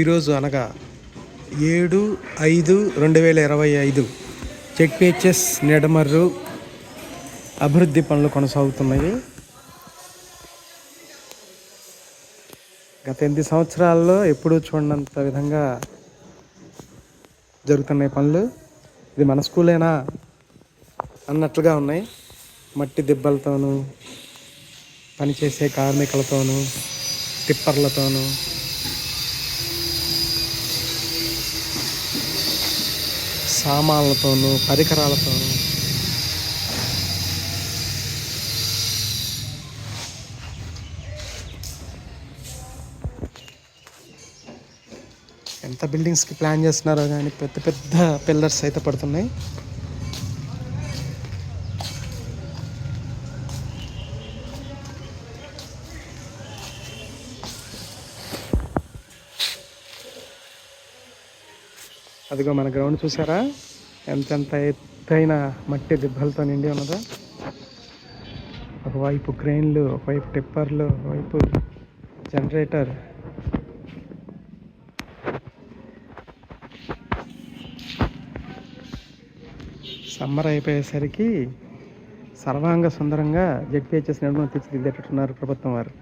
ఈరోజు అనగా ఏడు ఐదు రెండు వేల ఇరవై ఐదు చెక్పిహెచ్ఎస్ నిడమర్రు అభివృద్ధి పనులు కొనసాగుతున్నాయి. గత ఎనిమిది సంవత్సరాల్లో ఎప్పుడూ చూడనంత విధంగా జరుగుతున్నాయి పనులు. ఇది మన స్కూలేనా అన్నట్లుగా ఉన్నాయి. మట్టి దిబ్బలతోనూ పనిచేసే కార్మికులతోనూ టిప్పర్లతోనూ సామాన్లతోనూ పరికరాలతోనూ. ఎంత బిల్డింగ్స్కి ప్లాన్ చేస్తున్నారో కానీ పెద్ద పెద్ద పిల్లర్స్ అయితే పడుతున్నాయి. అదిగో మన గ్రౌండ్ చూసారా? ఎంతెంత ఎత్తైన మట్టి దిబ్బలతో నిండి ఉన్నదో. ఒకవైపు క్రెయిన్లు ఒకవైపు టిప్పర్లు ఒకవైపు జనరేటర్ సమ్మర్ అయిపోయేసరికి సర్వాంగ సుందరంగా జడ్పిహెచ్ఎస్ నిర్మాణం తీర్చిదిద్దేటట్టున్నారు ప్రభుత్వం వారు.